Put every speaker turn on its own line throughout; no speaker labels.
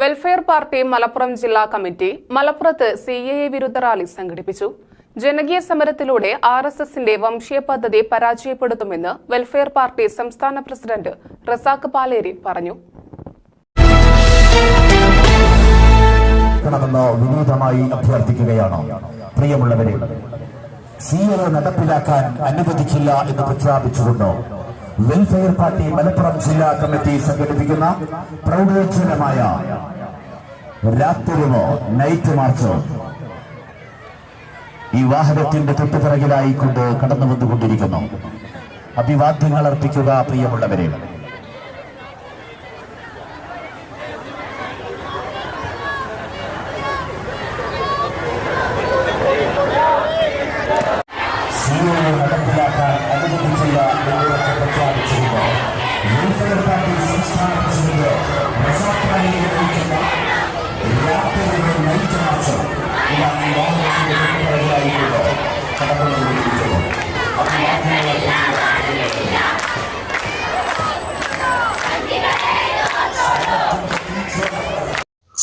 Welfare party Malappuram ജില്ലാ committee മലപ്പുറത്ത് C A A വിരുദ്ധ റാലി സംഘടിപ്പിച്ചു. ജനകീയ സമരത്തിലൂടെ ആർ എസ് എസിന്റെ വംശീയ പദ്ധതി പരാജയപ്പെടുത്തുമെന്ന് വെൽഫെയർ പാർട്ടി സംസ്ഥാന പ്രസിഡന്റ് റസാഖ് പാലേരി പറഞ്ഞു.
വിനീതമായി അഭ്യർത്ഥിക്കുകയാണ്. പ്രിയമുള്ളവരെ സി നടപ്പിലാക്കാൻ അനുവദിക്കില്ല എന്ന് പ്രഖ്യാപിച്ചുകൊണ്ട് വെൽഫെയർ പാർട്ടി മലപ്പുറം ജില്ലാ കമ്മിറ്റി സംഘടിപ്പിക്കുന്ന പ്രൗഢോജ്വലമായ രാത്രിയോ നൈറ്റ് മാർച്ചോ ഈ വാഹനത്തിന്റെ തൊട്ടുപിറകിലായിക്കൊണ്ട് കടന്നു വന്നുകൊണ്ടിരിക്കുന്നു അഭിവാദ്യങ്ങൾ അർപ്പിക്കുക പ്രിയമുള്ളവരെ.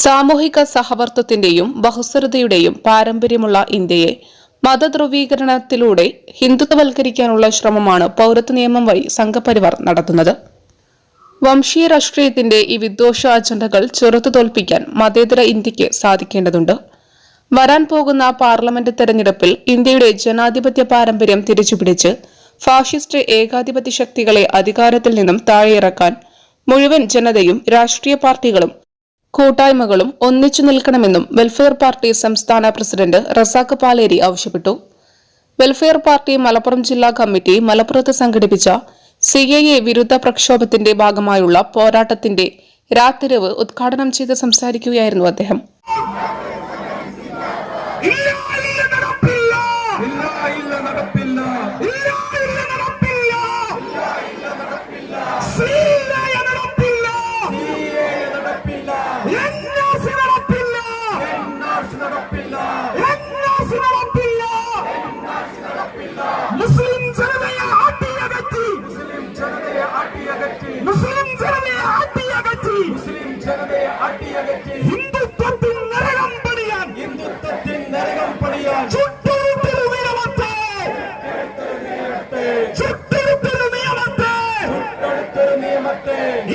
സാമൂഹിക സഹവർത്തത്തിന്റെയും ബഹുസ്വരതയുടെയും പാരമ്പര്യമുള്ള ഇന്ത്യയെ മതധ്രുവീകരണത്തിലൂടെ ഹിന്ദുത്വവൽക്കരിക്കാനുള്ള ശ്രമമാണ് പൗരത്വ നിയമം വഴി സംഘപരിവാർ നടത്തുന്നത്. വംശീയ രാഷ്ട്രീയത്തിന്റെ ഈ വിദ്വേഷ അജണ്ടകൾ ചെറുത്തു തോൽപ്പിക്കാൻ മതേതര ഇന്ത്യയ്ക്ക് സാധിക്കേണ്ടതുണ്ട്. വരാൻ പോകുന്ന പാർലമെന്റ് തെരഞ്ഞെടുപ്പിൽ ഇന്ത്യയുടെ ജനാധിപത്യ പാരമ്പര്യം തിരിച്ചുപിടിച്ച് ഫാഷിസ്റ്റ് ഏകാധിപത്യ ശക്തികളെ അധികാരത്തിൽ നിന്നും താഴെയിറക്കാൻ മുഴുവൻ ജനതയും രാഷ്ട്രീയ പാർട്ടികളും കൂട്ടായ്മകളും ഒന്നിച്ചു നിൽക്കണമെന്നും വെൽഫെയർ പാർട്ടി സംസ്ഥാന പ്രസിഡന്റ് റസാഖ് പാലേരി ആവശ്യപ്പെട്ടു. വെൽഫെയർ പാർട്ടി മലപ്പുറം ജില്ലാ കമ്മിറ്റി മലപ്പുറത്ത് സംഘടിപ്പിച്ച സി എ എ വിരുദ്ധ പ്രക്ഷോഭത്തിന്റെ ഭാഗമായുള്ള പോരാട്ടത്തിന്റെ രാത്തിരവ് ഉദ്ഘാടനം ചെയ്ത് സംസാരിക്കുകയായിരുന്നു അദ്ദേഹം.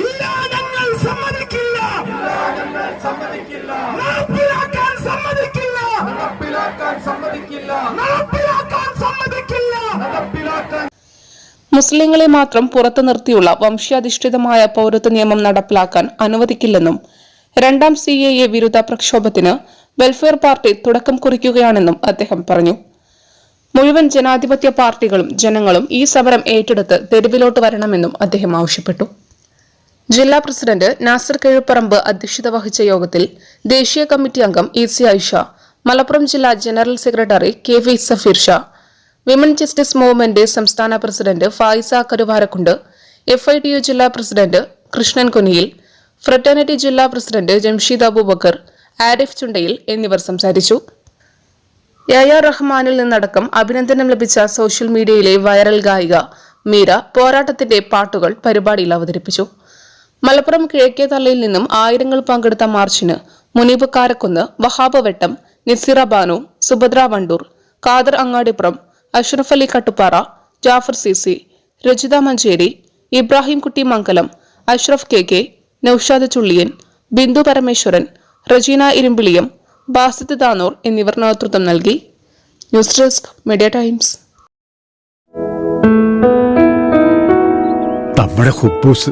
ഇല്ല ഞങ്ങൾ സമ്മതിക്കില്ല.
സമ്മതിക്കില്ല.
നടപ്പിലാക്കാൻ സമ്മതിക്കില്ല.
നടപ്പിലാക്കാൻ സമ്മതിക്കില്ല.
നടപ്പിലാക്കാൻ സമ്മതിക്കില്ല.
നടപ്പിലാക്കാൻ
മുസ്ലിങ്ങളെ മാത്രം പുറത്തു നിർത്തിയുള്ള വംശാധിഷ്ഠിതമായ പൗരത്വ നിയമം നടപ്പിലാക്കാൻ അനുവദിക്കില്ലെന്നും രണ്ടാം സി എ എ വിരുദ്ധ പ്രക്ഷോഭത്തിന് വെൽഫെയർ പാർട്ടി തുടക്കം കുറിക്കുകയാണെന്നും അദ്ദേഹം പറഞ്ഞു. മുഴുവൻ ജനാധിപത്യ പാർട്ടികളും ജനങ്ങളും ഈ സമരം ഏറ്റെടുത്ത് തെരുവിലോട്ട് വരണമെന്നും അദ്ദേഹം ആവശ്യപ്പെട്ടു. ജില്ലാ പ്രസിഡന്റ് നാസർ കിഴുപ്പറമ്പ് അധ്യക്ഷത വഹിച്ച യോഗത്തിൽ ദേശീയ കമ്മിറ്റി അംഗം ഇ സി ഐഷ മലപ്പുറം ജില്ലാ general secretary K V Safeer Shah women justice movement സംസ്ഥാന president Faiza Karuvarakundu F I D U ജില്ലാ പ്രസിഡന്റ് കൃഷ്ണൻ കുനിയിൽ ഫ്രട്ടേണിറ്റി ജില്ലാ പ്രസിഡന്റ് ജംഷീദ് അബൂബക്കർ ആരിഫ് ചുണ്ടയിൽ എന്നിവർ സംസാരിച്ചു. യയ റഹ്മാനിൽ നിന്നടക്കം അഭിനന്ദനം ലഭിച്ച സോഷ്യൽ മീഡിയയിലെ വൈറൽ ഗായിക മീര പോരാട്ടത്തിന്റെ പാട്ടുകൾ പരിപാടിയിൽ അവതരിപ്പിച്ചു. മലപ്പുറം കിഴക്കേതള്ളയിൽ നിന്നും ആയിരങ്ങൾ പങ്കെടുത്ത മാർച്ചിന് Muneeb Karakunnu Wahabavattam Nisira Banu Subhadra Wandoor Khader Angadippuram Ashraf Ali Kattuppara Jafar C C Rajitha Manjeri Ibrahim Kutty Mangalam Ashraf K K Noushad Chulliyan Bindu Parameswaran Rajeena Irimbiliyam Basith Danur എന്നിവർ നേതൃത്വം നൽകി. News desk media times.
നമ്മുടെ കുബൂസ്